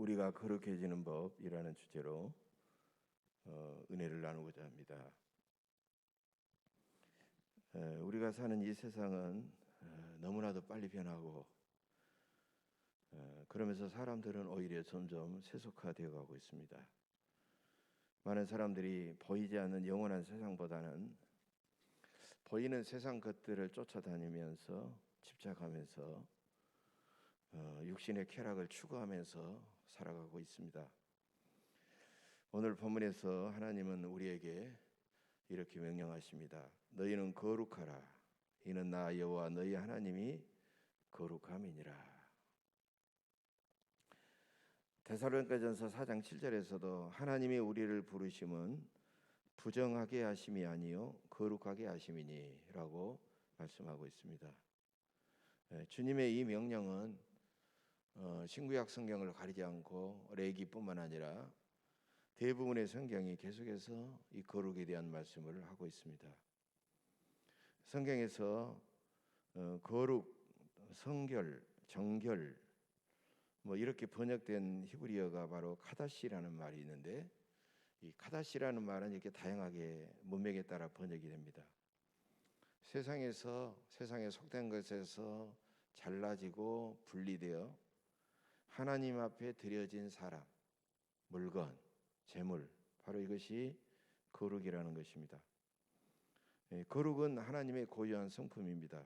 우리가 거룩해지는 법이라는 주제로 어, 은혜를 나누고자 합니다. 에, 우리가 사는 이 세상은 에, 너무나도 빨리 변하고 에, 그러면서 사람들은 오히려 점점 세속화되어 가고 있습니다. 많은 사람들이 보이지 않는 영원한 세상보다는 보이는 세상 것들을 쫓아다니면서 집착하면서 어, 육신의 쾌락을 추구하면서 살아가고 있습니다. 오늘 본문에서 하나님은 우리에게 이렇게 명령하십니다. 너희는 거룩하라. 이는 나 여호와 너희 하나님이 거룩함이니라. 데살로니가전서 4장 7절에서도 하나님이 우리를 부르심은 부정하게 하심이 아니요 거룩하게 하심이니라고 말씀하고 있습니다. 예, 주님의 이 명령은 어, 신구약 성경을 가리지 않고 레기뿐만 아니라 대부분의 성경이 계속해서 이 거룩에 대한 말씀을 하고 있습니다. 성경에서 어, 거룩, 성결, 정결 뭐 이렇게 번역된 히브리어가 바로 카다시라는 말이 있는데 이 카다시라는 말은 이렇게 다양하게 문맥에 따라 번역이 됩니다. 세상에서 세상에 속된 것에서 잘라지고 분리되어 하나님 앞에 드려진 사람, 물건, 재물 바로 이것이 거룩이라는 것입니다. 예, 거룩은 하나님의 고유한 성품입니다.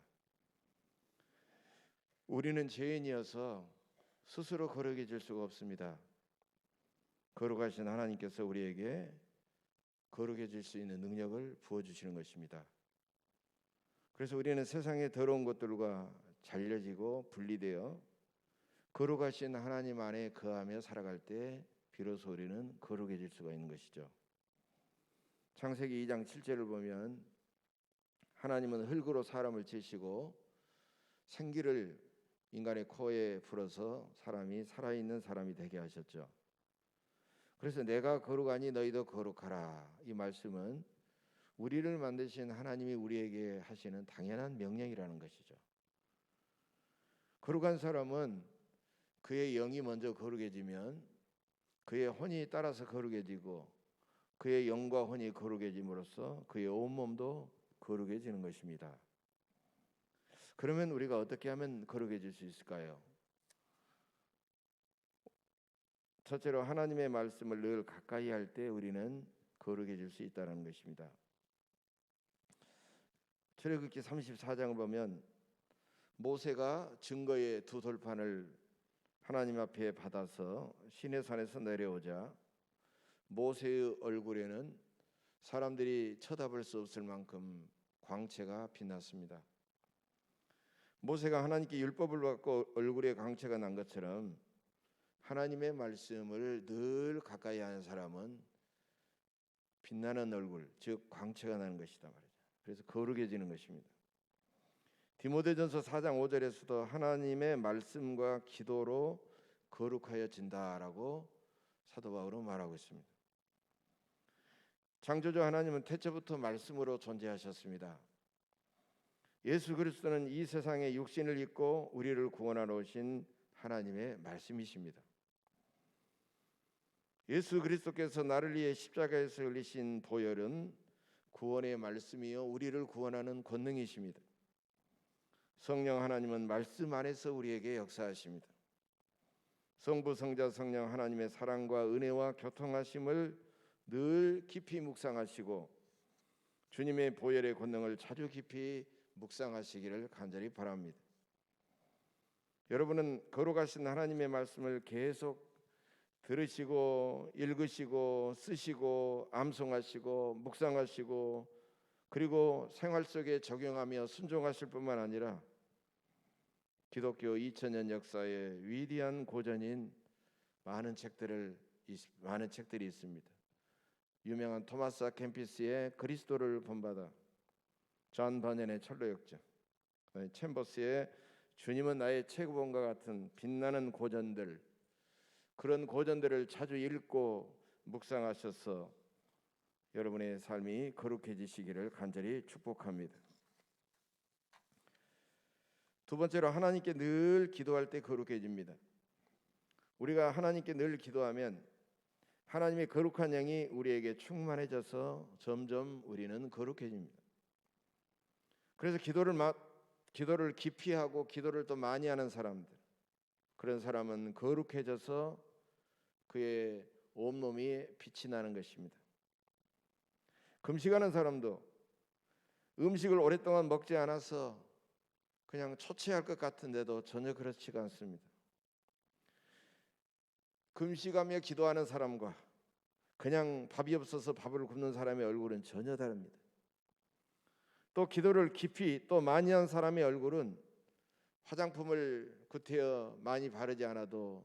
우리는 죄인이어서 스스로 거룩해질 수가 없습니다. 거룩하신 하나님께서 우리에게 거룩해질 수 있는 능력을 부어 주시는 것입니다. 그래서 우리는 세상의 더러운 것들과 잘려지고 분리되어 거룩하신 하나님 안에 거하며 살아갈 때 비로소 우리는 거룩해질 수가 있는 것이죠. 창세기 2장 7절을 보면 하나님은 흙으로 사람을 지시고 생기를 인간의 코에 불어서 사람이 살아있는 사람이 되게 하셨죠. 그래서 내가 거룩하니 너희도 거룩하라. 이 말씀은 우리를 만드신 하나님이 우리에게 하시는 당연한 명령이라는 것이죠. 거룩한 사람은 그의 영이 먼저 거룩해지면 그의 혼이 따라서 거룩해지고 그의 영과 혼이 거룩해짐으로써 그의 온 몸도 거룩해지는 것입니다. 그러면 우리가 어떻게 하면 거룩해질 수 있을까요? 첫째로 하나님의 말씀을 늘 가까이 할 때 우리는 거룩해질 수 있다는 것입니다. 출애굽기 34장을 보면 모세가 증거의 두 돌판을 하나님 앞에 받아서 시내산에서 내려오자 모세의 얼굴에는 사람들이 쳐다볼 수 없을 만큼 광채가 빛났습니다. 모세가 하나님께 율법을 받고 얼굴에 광채가 난 것처럼 하나님의 말씀을 늘 가까이 하는 사람은 빛나는 얼굴, 즉 광채가 나는 것이다 말이죠. 그래서 거룩해지는 것입니다. 디모데전서 4장 5절에서도 하나님의 말씀과 기도로 거룩하여진다라고 사도 바울은 말하고 있습니다. 창조주 하나님은 태초부터 말씀으로 존재하셨습니다. 예수 그리스도는 이 세상에 육신을 입고 우리를 구원하러 오신 하나님의 말씀이십니다. 예수 그리스도께서 나를 위해 십자가에서 흘리신 보혈은 구원의 말씀이요 우리를 구원하는 권능이십니다. 성령 하나님은 말씀 안에서 우리에게 역사하십니다. 성부 성자 성령 하나님의 사랑과 은혜와 교통하심을 늘 깊이 묵상하시고 주님의 보혈의 권능을 자주 깊이 묵상하시기를 간절히 바랍니다. 여러분은 거룩하신 하나님의 말씀을 계속 들으시고 읽으시고 쓰시고 암송하시고 묵상하시고 그리고 생활 속에 적용하며 순종하실 뿐만 아니라 기독교 2000년 역사의 위대한 고전인 많은 책들을 많은 책들이 있습니다. 유명한 토마스 캠피스의 그리스도를 본받아 존 버년의 철로 역정 챔버스의 주님은 나의 최고봉과 같은 빛나는 고전들 그런 고전들을 자주 읽고 묵상하셔서 여러분의 삶이 거룩해지시기를 간절히 축복합니다. 두 번째로 하나님께 늘 기도할 때 거룩해집니다. 우리가 하나님께 늘 기도하면 하나님의 거룩한 영이 우리에게 충만해져서 점점 우리는 거룩해집니다. 그래서 기도를 마, 기도를 깊이 하고 기도를 또 많이 하는 사람들 그런 사람은 거룩해져서 그의 온몸이 빛이 나는 것입니다. 금식하는 사람도 음식을 오랫동안 먹지 않아서 그냥 초췌할 것 같은데도 전혀 그렇지가 않습니다. 금식하며 기도하는 사람과 그냥 밥이 없어서 밥을 굶는 사람의 얼굴은 전혀 다릅니다. 또 기도를 깊이 또 많이 한 사람의 얼굴은 화장품을 구태여 많이 바르지 않아도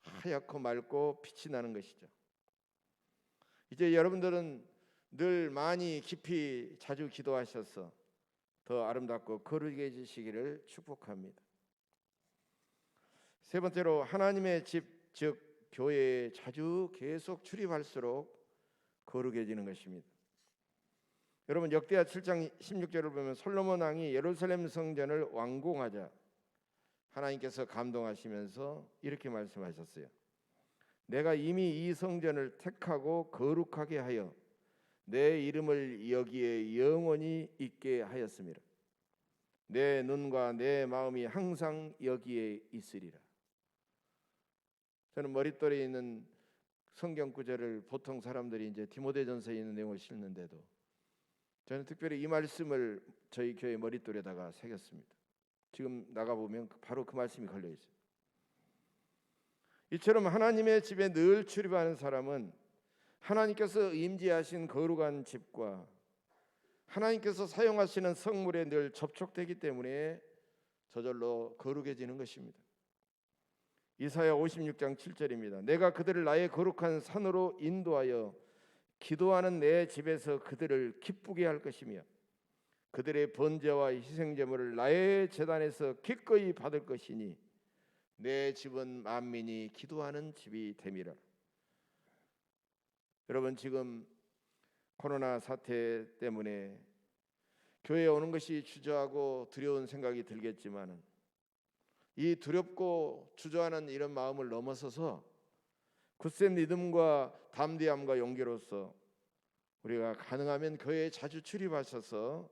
하얗고 맑고 빛이 나는 것이죠. 이제 여러분들은 늘 많이 깊이 자주 기도하셔서 더 아름답고 거룩해 지시기를 축복합니다. 세 번째로 하나님의 집 즉 교회에 자주 계속 출입할수록 거룩해지는 것입니다. 여러분 역대하 7장 16절을 보면 솔로몬 왕이 예루살렘 성전을 완공하자 하나님께서 감동하시면서 이렇게 말씀하셨어요. 내가 이미 이 성전을 택하고 거룩하게 하여 내 이름을 여기에 영원히 있게 하였습니다. 내 눈과 내 마음이 항상 여기에 있으리라. 저는 머릿돌에 있는 성경 구절을 보통 사람들이 이제 디모데전서에 있는 내용을 실는데도 저는 특별히 이 말씀을 저희 교회 머릿돌에다가 새겼습니다. 지금 나가 보면 바로 그 말씀이 걸려 있어요. 이처럼 하나님의 집에 늘 출입하는 사람은 하나님께서 임재하신 거룩한 집과 하나님께서 사용하시는 성물에 늘 접촉되기 때문에 저절로 거룩해지는 것입니다. 이사야 56장 7절입니다. 내가 그들을 나의 거룩한 산으로 인도하여 기도하는 내 집에서 그들을 기쁘게 할 것이며 그들의 번제와 희생 제물을 나의 제단에서 기꺼이 받을 것이니 내 집은 만민이 기도하는 집이 됨이라. 여러분 지금 코로나 사태 때문에 교회에 오는 것이 주저하고 두려운 생각이 들겠지만은 이 두렵고 주저하는 이런 마음을 넘어서서 굳센 믿음과 담대함과 용기로서 우리가 가능하면 교회에 자주 출입하셔서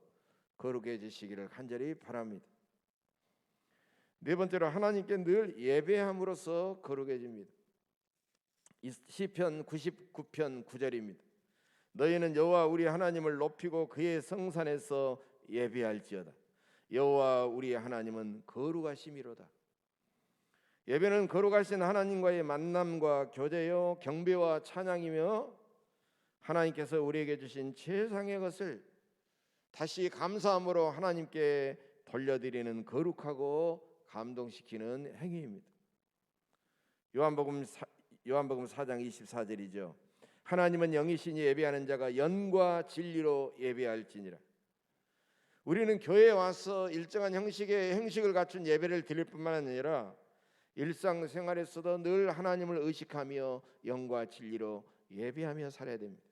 거룩해지시기를 간절히 바랍니다. 네 번째로 하나님께 늘 예배함으로써 거룩해집니다. 시편 99편 9절입니다. 너희는 여호와 우리 하나님을 높이고 그의 성산에서 예배할지어다. 여호와 우리 하나님은 거룩하심이로다. 예배는 거룩하신 하나님과의 만남과 교제요 경배와 찬양이며 하나님께서 우리에게 주신 최상의 것을 다시 감사함으로 하나님께 돌려드리는 거룩하고 감동시키는 행위입니다. 요한복음 사, 요한복음 4장 24절이죠. 하나님은 영이시니 예배하는 자가 연과 진리로 예배할지니라. 우리는 교회에 와서 일정한 형식의 형식을 갖춘 예배를 드릴 뿐만 아니라 일상생활에서도 늘 하나님을 의식하며 영과 진리로 예배하며 살아야 됩니다.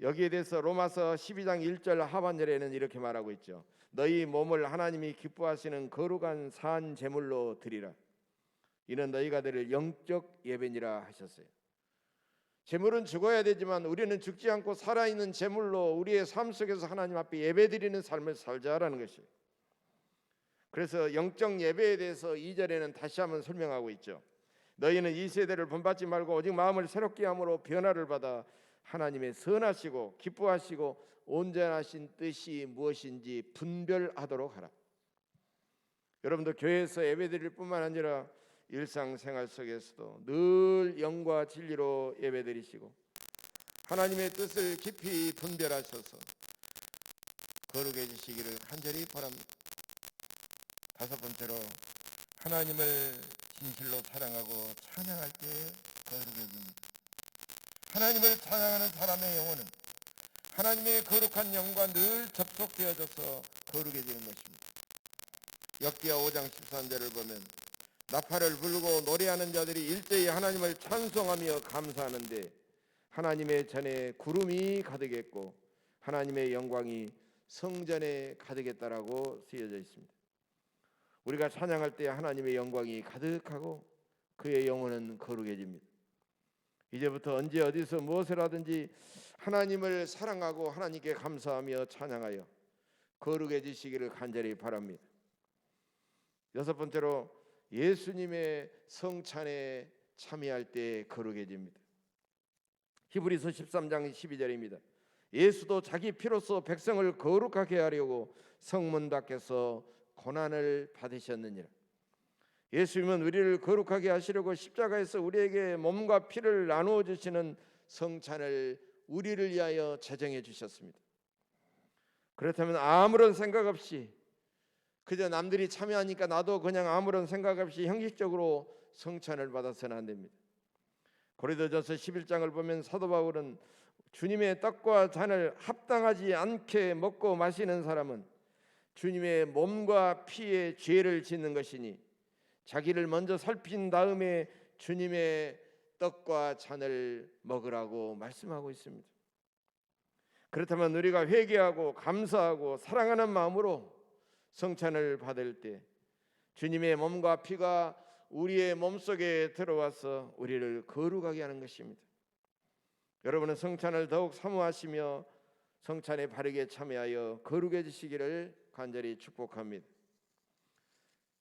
여기에 대해서 로마서 12장 1절 하반절에는 이렇게 말하고 있죠. 너희 몸을 하나님이 기뻐하시는 거룩한 산 제물로 드리라. 이는 너희가 드릴 영적 예배니라 하셨어요. 제물은 죽어야 되지만 우리는 죽지 않고 살아있는 제물로 우리의 삶 속에서 하나님 앞에 예배드리는 삶을 살자라는 것이에요. 그래서 영적 예배에 대해서 2절에는 다시 한번 설명하고 있죠. 너희는 이 세대를 본받지 말고 오직 마음을 새롭게 함으로 변화를 받아 하나님의 선하시고 기뻐하시고 온전하신 뜻이 무엇인지 분별하도록 하라. 여러분도 교회에서 예배드릴 뿐만 아니라 일상생활 속에서도 늘 영과 진리로 예배드리시고 하나님의 뜻을 깊이 분별하셔서 거룩해지시기를 간절히 바랍니다. 다섯 번째로 하나님을 진실로 사랑하고 찬양할 때 거룩해집니다. 하나님을 찬양하는 사람의 영혼은 하나님의 거룩한 영과 늘 접속되어져서 거룩해지는 것입니다. 역기야 5장 13절을 보면 나팔을 불고 노래하는 자들이 일제히 하나님을 찬송하며 감사하는데 하나님의 전에 구름이 가득했고 하나님의 영광이 성전에 가득했다라고 쓰여져 있습니다. 우리가 찬양할 때 하나님의 영광이 가득하고 그의 영혼은 거룩해집니다. 이제부터 언제 어디서 무엇을 하든지 하나님을 사랑하고 하나님께 감사하며 찬양하여 거룩해지시기를 간절히 바랍니다. 여섯 번째로 예수님의 성찬에 참여할 때 거룩해집니다. 히브리서 13장 12절입니다. 예수도 자기 피로써 백성을 거룩하게 하려고 성문 밖에서 고난을 받으셨느니라. 예수님은 우리를 거룩하게 하시려고 십자가에서 우리에게 몸과 피를 나누어 주시는 성찬을 우리를 위하여 제정해 주셨습니다. 그렇다면 아무런 생각 없이 그저 남들이 참여하니까 나도 그냥 아무런 생각 없이 형식적으로 성찬을 받아서는 안 됩니다. 고린도전서 11장을 보면 사도 바울은 주님의 떡과 잔을 합당하지 않게 먹고 마시는 사람은 주님의 몸과 피의 죄를 짓는 것이니 자기를 먼저 살핀 다음에 주님의 떡과 잔을 먹으라고 말씀하고 있습니다. 그렇다면 우리가 회개하고 감사하고 사랑하는 마음으로 성찬을 받을 때 주님의 몸과 피가 우리의 몸속에 들어와서 우리를 거룩하게 하는 것입니다. 여러분은 성찬을 더욱 사모하시며 성찬에 바르게 참여하여 거룩해지시기를 간절히 축복합니다.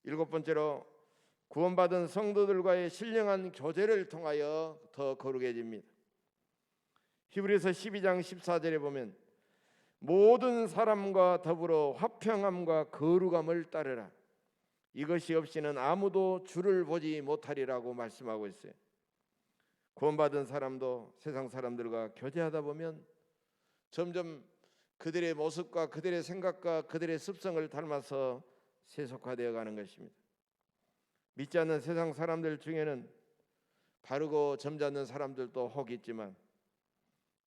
일곱 번째로 구원받은 성도들과의 신령한 교제를 통하여 더 거룩해집니다. 히브리서 12장 14절에 보면 모든 사람과 더불어 화평함과 거룩함을 따르라. 이것이 없이는 아무도 주를 보지 못하리라고 말씀하고 있어요. 구원받은 사람도 세상 사람들과 교제하다 보면 점점 그들의 모습과 그들의 생각과 그들의 습성을 닮아서 세속화되어 가는 것입니다. 믿지 않는 세상 사람들 중에는 바르고 점잖은 사람들도 혹 있지만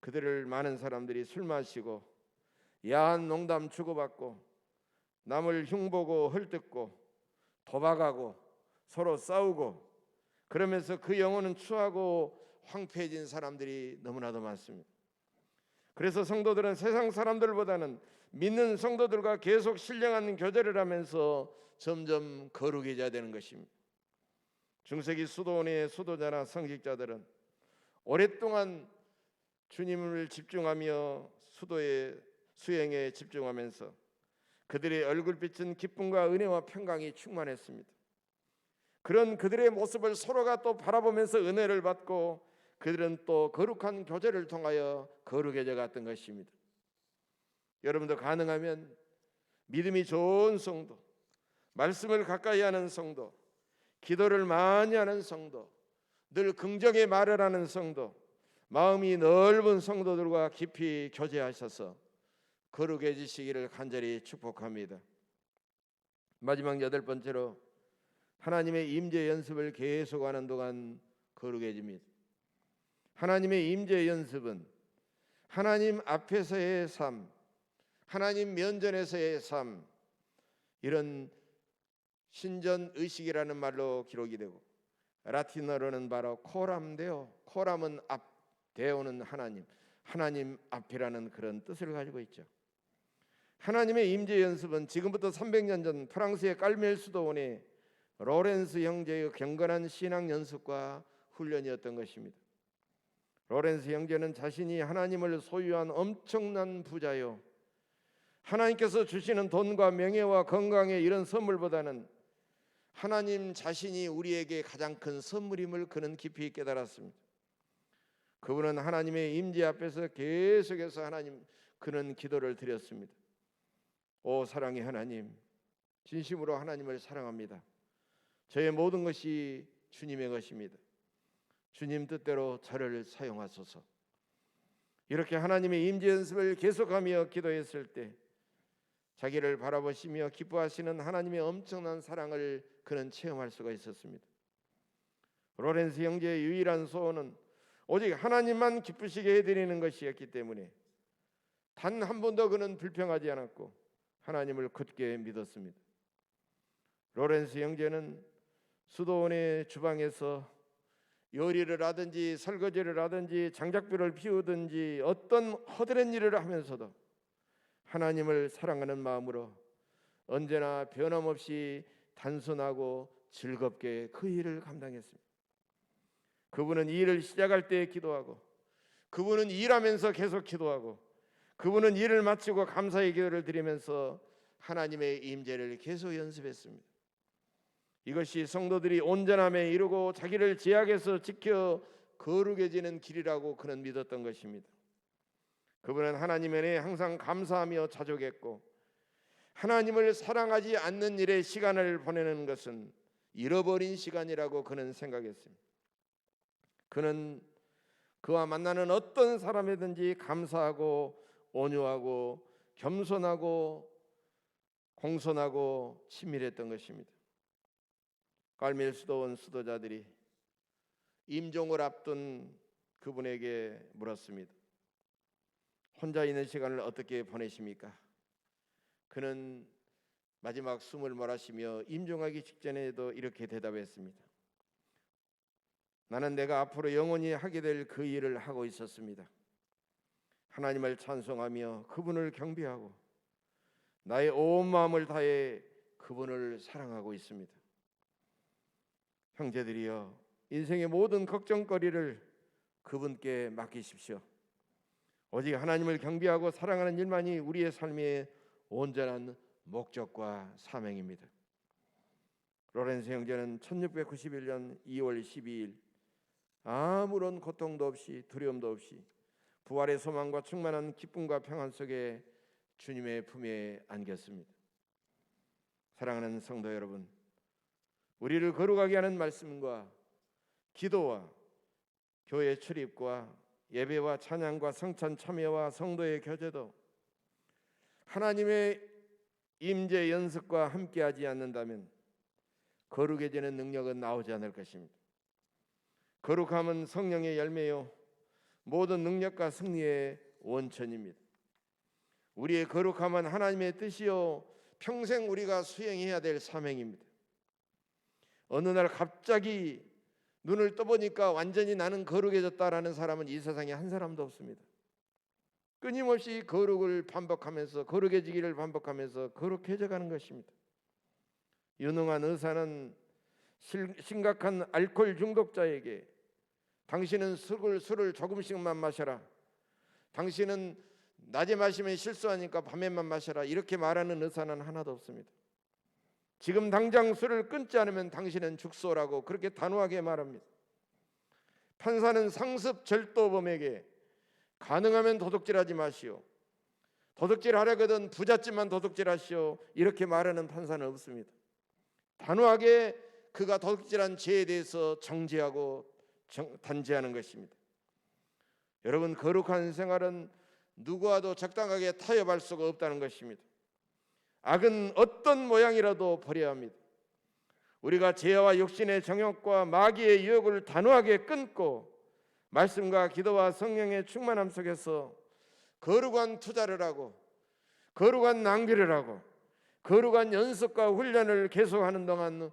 그들을 많은 사람들이 술 마시고 야한 농담 주고받고 남을 흉보고 헐뜯고 도박하고 서로 싸우고 그러면서 그 영혼은 추하고 황폐해진 사람들이 너무나도 많습니다. 그래서 성도들은 세상 사람들보다는 믿는 성도들과 계속 신령한 교제를 하면서 점점 거룩해져야 되는 것입니다. 중세기 수도원의 수도자나 성직자들은 오랫동안 주님을 집중하며 수도의 수행에 집중하면서 그들의 얼굴빛은 기쁨과 은혜와 평강이 충만했습니다. 그런 그들의 모습을 서로가 또 바라보면서 은혜를 받고 그들은 또 거룩한 교제를 통하여 거룩해져 갔던 것입니다. 여러분도 가능하면 믿음이 좋은 성도, 말씀을 가까이 하는 성도, 기도를 많이 하는 성도, 늘 긍정의 말을 하는 성도, 마음이 넓은 성도들과 깊이 교제하셔서 거룩해지시기를 간절히 축복합니다. 마지막 여덟 번째로 하나님의 임재 연습을 계속하는 동안 거룩해집니다. 하나님의 임재 연습은 하나님 앞에서의 삶, 하나님 면전에서의 삶 이런 신전 의식이라는 말로 기록이 되고 라틴어로는 바로 코람데오 코람은 앞 데오는 하나님 하나님 앞이라는 그런 뜻을 가지고 있죠. 하나님의 임재 연습은 지금부터 300년 전 프랑스의 깔멜 수도원의 로렌스 형제의 경건한 신앙 연습과 훈련이었던 것입니다. 로렌스 형제는 자신이 하나님을 소유한 엄청난 부자요. 하나님께서 주시는 돈과 명예와 건강의 이런 선물보다는 하나님 자신이 우리에게 가장 큰 선물임을 그는 깊이 깨달았습니다. 그분은 하나님의 임재 앞에서 계속해서 하나님 그는 기도를 드렸습니다. 오 사랑의 하나님, 진심으로 하나님을 사랑합니다. 저의 모든 것이 주님의 것입니다. 주님 뜻대로 저를 사용하소서. 이렇게 하나님의 임재 연습을 계속하며 기도했을 때 자기를 바라보시며 기뻐하시는 하나님의 엄청난 사랑을 그는 체험할 수가 있었습니다. 로렌스 형제의 유일한 소원은 오직 하나님만 기쁘시게 해드리는 것이었기 때문에 단 한 번도 그는 불평하지 않았고 하나님을 굳게 믿었습니다. 로렌스 형제는 수도원의 주방에서 요리를 하든지 설거지를 하든지 장작불을 피우든지 어떤 허드렛 일을 하면서도 하나님을 사랑하는 마음으로 언제나 변함없이 단순하고 즐겁게 그 일을 감당했습니다. 그분은 이 일을 시작할 때 기도하고 그분은 일하면서 계속 기도하고 그분은 일을 마치고 감사의 기도를 드리면서 하나님의 임재를 계속 연습했습니다. 이것이 성도들이 온전함에 이르고 자기를 제약에서 지켜 거룩해지는 길이라고 그는 믿었던 것입니다. 그분은 하나님 은혜 항상 감사하며 자족했고 하나님을 사랑하지 않는 일에 시간을 보내는 것은 잃어버린 시간이라고 그는 생각했습니다. 그는 그와 만나는 어떤 사람이든지 감사하고 온유하고 겸손하고 공손하고 친밀했던 것입니다. 깔밀 수도원 수도자들이 임종을 앞둔 그분에게 물었습니다. 혼자 있는 시간을 어떻게 보내십니까? 그는 마지막 숨을 몰아쉬며 임종하기 직전에도 이렇게 대답했습니다. 나는 내가 앞으로 영원히 하게 될 그 일을 하고 있었습니다. 하나님을 찬송하며 그분을 경배하고 나의 온 마음을 다해 그분을 사랑하고 있습니다. 형제들이여 인생의 모든 걱정거리를 그분께 맡기십시오. 오직 하나님을 경배하고 사랑하는 일만이 우리의 삶의 온전한 목적과 사명입니다. 로렌스 형제는 1691년 2월 12일 아무런 고통도 없이 두려움도 없이 부활의 소망과 충만한 기쁨과 평안 속에 주님의 품에 안겼습니다. 사랑하는 성도 여러분, 우리를 거룩하게 하는 말씀과 기도와 교회 출입과 예배와 찬양과 성찬 참여와 성도의 교제도 하나님의 임재 연습과 함께하지 않는다면 거룩해지는 능력은 나오지 않을 것입니다. 거룩함은 성령의 열매요 모든 능력과 승리의 원천입니다. 우리의 거룩함은 하나님의 뜻이요 평생 우리가 수행해야 될 사명입니다. 어느 날 갑자기 눈을 떠보니까 완전히 나는 거룩해졌다라는 사람은 이 세상에 한 사람도 없습니다. 끊임없이 거룩을 반복하면서 거룩해지기를 반복하면서 거룩해져 가는 것입니다. 유능한 의사는 심각한 알코올 중독자에게 당신은 술을, 술을 조금씩만 마셔라. 당신은 낮에 마시면 실수하니까 밤에만 마셔라. 이렇게 말하는 의사는 하나도 없습니다. 지금 당장 술을 끊지 않으면 당신은 죽소라고 그렇게 단호하게 말합니다. 판사는 상습 절도범에게 가능하면 도둑질하지 마시오. 도둑질 하려거든 부잣집만 도둑질하시오. 이렇게 말하는 판사는 없습니다. 단호하게 그가 도둑질한 죄에 대해서 정죄하고 정, 단죄하는 것입니다. 여러분 거룩한 생활은 누구와도 적당하게 타협할 수가 없다는 것입니다. 악은 어떤 모양이라도 버려야 합니다. 우리가 죄와 육신의 정욕과 마귀의 유혹을 단호하게 끊고 말씀과 기도와 성령의 충만함 속에서 거룩한 투자를 하고 거룩한 낭비를 하고 거룩한 연습과 훈련을 계속하는 동안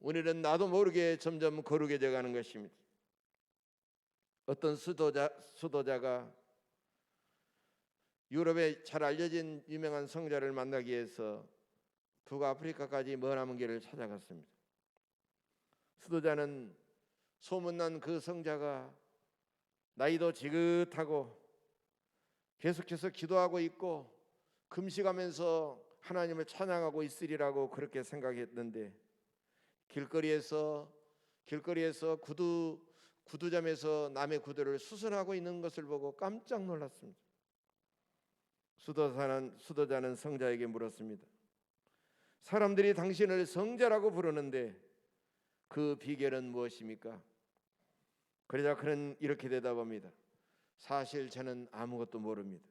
우리는 나도 모르게 점점 거룩해져 가는 것입니다. 어떤 수도자 수도자가 유럽에 잘 알려진 유명한 성자를 만나기 위해서 북아프리카까지 머나먼 길을 찾아갔습니다. 수도자는 소문난 그 성자가 나이도 지긋하고 계속해서 기도하고 있고 금식하면서 하나님을 찬양하고 있으리라고 그렇게 생각했는데 길거리에서 길거리에서 구두 구두점에서 남의 구두를 수선하고 있는 것을 보고 깜짝 놀랐습니다. 수도자는 수도자는 성자에게 물었습니다. 사람들이 당신을 성자라고 부르는데 그 비결은 무엇입니까? 그러자 그는 이렇게 대답합니다. 사실 저는 아무것도 모릅니다.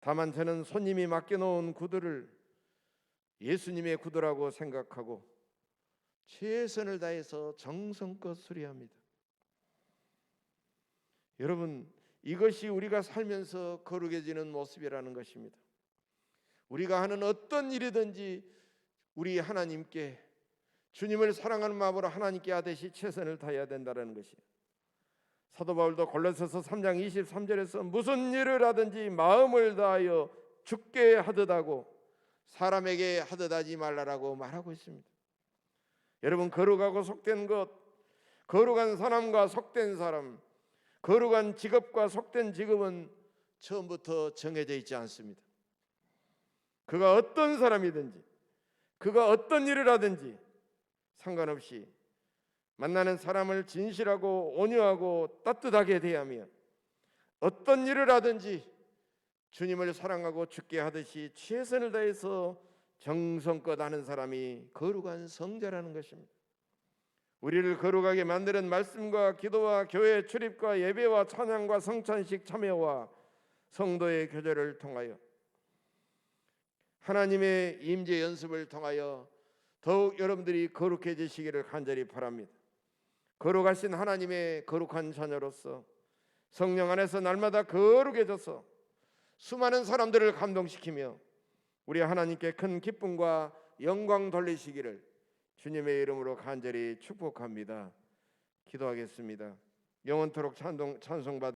다만 저는 손님이 맡겨놓은 구두를 예수님의 구두라고 생각하고 최선을 다해서 정성껏 수리합니다. 여러분 이것이 우리가 살면서 거룩해지는 모습이라는 것입니다. 우리가 하는 어떤 일이든지 우리 하나님께 주님을 사랑하는 마음으로 하나님께 하듯이 최선을 다해야 된다는 것이. 사도 바울도 골로새서 3장 23절에서 무슨 일을 하든지 마음을 다하여 죽게 하듯 하고 사람에게 하듯 하지 말라라고 말하고 있습니다. 여러분 거룩하고 속된 것, 거룩한 사람과 속된 사람, 거룩한 직업과 속된 직업은 처음부터 정해져 있지 않습니다. 그가 어떤 사람이든지, 그가 어떤 일을 하든지 상관없이 만나는 사람을 진실하고 온유하고 따뜻하게 대하며 어떤 일을 하든지 주님을 사랑하고 죽게 하듯이 최선을 다해서 정성껏 하는 사람이 거룩한 성자라는 것입니다. 우리를 거룩하게 만드는 말씀과 기도와 교회 출입과 예배와 찬양과 성찬식 참여와 성도의 교제를 통하여 하나님의 임재 연습을 통하여 더욱 여러분들이 거룩해지시기를 간절히 바랍니다. 거룩하신 하나님의 거룩한 자녀로서 성령 안에서 날마다 거룩해져서 수많은 사람들을 감동시키며 우리 하나님께 큰 기쁨과 영광 돌리시기를 주님의 이름으로 간절히 축복합니다. 기도하겠습니다. 영원토록 찬송 찬송받